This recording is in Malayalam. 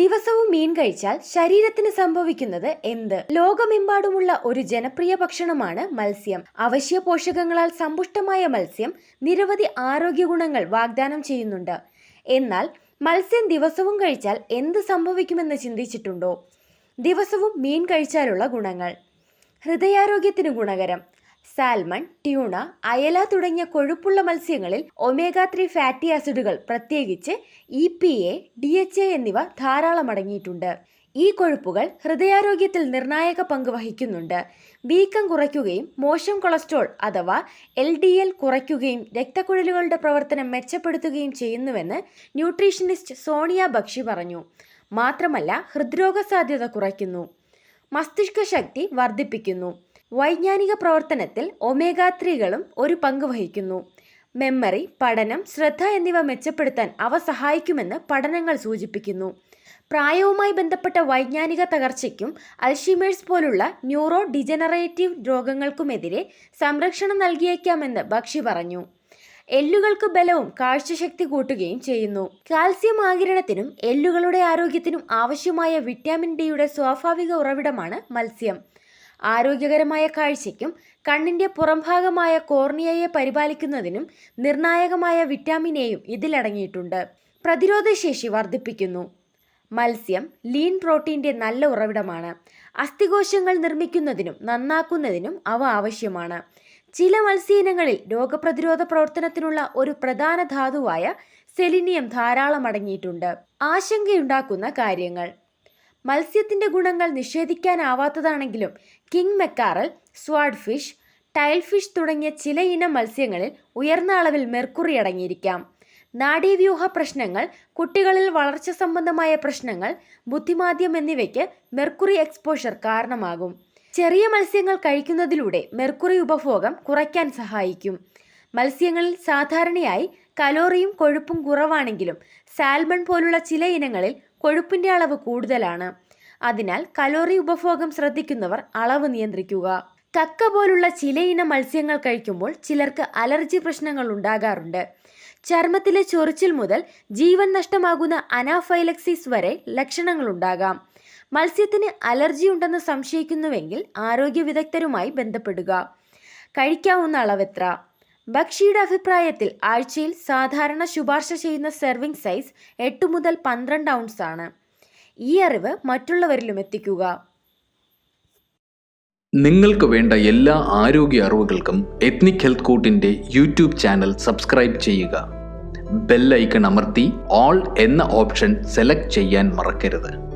ദിവസവും മീൻ കഴിച്ചാൽ ശരീരത്തിന് സംഭവിക്കുന്നത് എന്ത്? ലോകമെമ്പാടുമുള്ള ഒരു ജനപ്രിയ ഭക്ഷണമാണ് മത്സ്യം. അവശ്യ പോഷകങ്ങളാൽ സമ്പുഷ്ടമായ മത്സ്യം നിരവധി ആരോഗ്യ ഗുണങ്ങൾ വാഗ്ദാനം ചെയ്യുന്നുണ്ട്. എന്നാൽ മത്സ്യം ദിവസവും കഴിച്ചാൽ എന്ത് സംഭവിക്കുമെന്ന് ചിന്തിച്ചിട്ടുണ്ടോ? ദിവസവും മീൻ കഴിച്ചാലുള്ള ഗുണങ്ങൾ. ഹൃദയാരോഗ്യത്തിന് ഗുണകരം. സാൽമൺ ട്യൂണ അയല തുടങ്ങിയ കൊഴുപ്പുള്ള മത്സ്യങ്ങളിൽ ഒമേഗ ത്രീ ഫാറ്റി ആസിഡുകൾ പ്രത്യേകിച്ച് E P A D H A എന്നിവ ധാരാളം അടങ്ങിയിട്ടുണ്ട്. ഈ കൊഴുപ്പുകൾ ഹൃദയാരോഗ്യത്തിൽ നിർണായക പങ്ക് വഹിക്കുന്നുണ്ട്. വീക്കം കുറയ്ക്കുകയും മോശം കൊളസ്ട്രോൾ അഥവാ എൽ ഡി എൽ കുറയ്ക്കുകയും രക്തക്കുഴലുകളുടെ പ്രവർത്തനം മെച്ചപ്പെടുത്തുകയും ചെയ്യുന്നുവെന്ന് ന്യൂട്രീഷനിസ്റ്റ് സോണിയ ബക്ഷി പറഞ്ഞു. മാത്രമല്ല ഹൃദ്രോഗ സാധ്യത കുറയ്ക്കുന്നു. മസ്തിഷ്ക ശക്തി വർദ്ധിപ്പിക്കുന്നു. വൈജ്ഞാനിക പ്രവർത്തനത്തിൽ ഒമേഗ ത്രീകളും ഒരു പങ്ക് വഹിക്കുന്നു. മെമ്മറി പഠനം ശ്രദ്ധ എന്നിവ മെച്ചപ്പെടുത്താൻ അവ സഹായിക്കുമെന്ന് പഠനങ്ങൾ സൂചിപ്പിക്കുന്നു. പ്രായവുമായി ബന്ധപ്പെട്ട വൈജ്ഞാനിക തകർച്ചയ്ക്കും അൽഷിമേഴ്സ് പോലുള്ള ന്യൂറോ ഡിജനറേറ്റീവ് രോഗങ്ങൾക്കുമെതിരെ സംരക്ഷണം നൽകിയേക്കാമെന്ന് ബക്ഷി പറഞ്ഞു. എല്ലുകൾക്ക് ബലവും കാഴ്ചശക്തി കൂട്ടുകയും ചെയ്യുന്നു. കാൽസ്യം ആകിരണത്തിനും എല്ലുകളുടെ ആരോഗ്യത്തിനും ആവശ്യമായ വിറ്റാമിൻ ഡിയുടെ സ്വാഭാവിക ഉറവിടമാണ് മത്സ്യം. ആരോഗ്യകരമായ കാഴ്ചയ്ക്കും കണ്ണിന്റെ പുറംഭാഗമായ കോർണിയയെ പരിപാലിക്കുന്നതിനും നിർണായകമായ വിറ്റാമിൻ എയും ഇതിലടങ്ങിയിട്ടുണ്ട് പ്രതിരോധശേഷി വർദ്ധിപ്പിക്കുന്നു. മത്സ്യം ലീൻ പ്രോട്ടീന്റെ നല്ല ഉറവിടമാണ്. അസ്ഥികോശങ്ങൾ നിർമ്മിക്കുന്നതിനും നന്നാക്കുന്നതിനും അവ ആവശ്യമാണ്. ചില മത്സ്യയിനങ്ങളിൽ രോഗപ്രതിരോധ പ്രവർത്തനത്തിനുള്ള ഒരു പ്രധാന ധാതുവായ സെലിനിയം ധാരാളം അടങ്ങിയിട്ടുണ്ട്. ആശങ്കയുണ്ടാക്കുന്ന കാര്യങ്ങൾ. മത്സ്യത്തിന്റെ ഗുണങ്ങൾ നിഷേധിക്കാനാവാത്തതാണെങ്കിലും king mackerel സ്വാഡ് fish tile fish തുടങ്ങിയ ചില ഇനം മത്സ്യങ്ങളിൽ ഉയർന്ന അളവിൽ മെർക്കുറി അടങ്ങിയിരിക്കാം. നാഡീവ്യൂഹ പ്രശ്നങ്ങൾ കുട്ടികളിൽ വളർച്ച സംബന്ധമായ പ്രശ്നങ്ങൾ ബുദ്ധിമാദ്യം എന്നിവയ്ക്ക് മെർക്കുറി എക്സ്പോഷർ കാരണമാകും. ചെറിയ മത്സ്യങ്ങൾ കഴിക്കുന്നതിലൂടെ മെർക്കുറി ഉപഭോഗം കുറയ്ക്കാൻ സഹായിക്കും. മത്സ്യങ്ങളിൽ സാധാരണയായി കലോറിയും കൊഴുപ്പും കുറവാണെങ്കിലും സാൽമൺ പോലുള്ള ചില ഇനങ്ങളിൽ കൊഴുപ്പിന്റെ അളവ് കൂടുതലാണ്. അതിനാൽ കലോറി ഉപഭോഗം ശ്രദ്ധിക്കുന്നവർ അളവ് നിയന്ത്രിക്കുക. കക്ക പോലുള്ള ചില ഇനം മത്സ്യങ്ങൾ കഴിക്കുമ്പോൾ ചിലർക്ക് അലർജി പ്രശ്നങ്ങൾ ഉണ്ടാകാറുണ്ട്. ചർമ്മത്തിലെ ചൊറിച്ചിൽ മുതൽ ജീവൻ നഷ്ടമാകുന്ന അനാഫൈലക്സിസ് വരെ ലക്ഷണങ്ങളുണ്ടാകാം മത്സ്യത്തിന് അലർജി ഉണ്ടെന്ന് സംശയിക്കുന്നുവെങ്കിൽ ആരോഗ്യ വിദഗ്ധരുമായി ബന്ധപ്പെടുക. കഴിക്കാവുന്ന അളവെത്ര? ബക്ഷിയുടെ അഭിപ്രായത്തിൽ ആഴ്ചയിൽ സാധാരണ ശുപാർശ ചെയ്യുന്ന സെർവിംഗ് സൈസ് എട്ട് മുതൽ പന്ത്രണ്ട് ഔൺസ് ആണ്. ഈ അറിവ് മറ്റുള്ളവരിലും എത്തിക്കുക. നിങ്ങൾക്ക് വേണ്ട എല്ലാ ആരോഗ്യ അറിവുകൾക്കും എത്നിക് ഹെൽത്ത് കോട്ടിന്റെ യൂട്യൂബ് ചാനൽ സബ്സ്ക്രൈബ് ചെയ്യുക. ബെല്ലൈക്കൺ അമർത്തി ഓൾ എന്ന ഓപ്ഷൻ സെലക്ട് ചെയ്യാൻ മറക്കരുത്.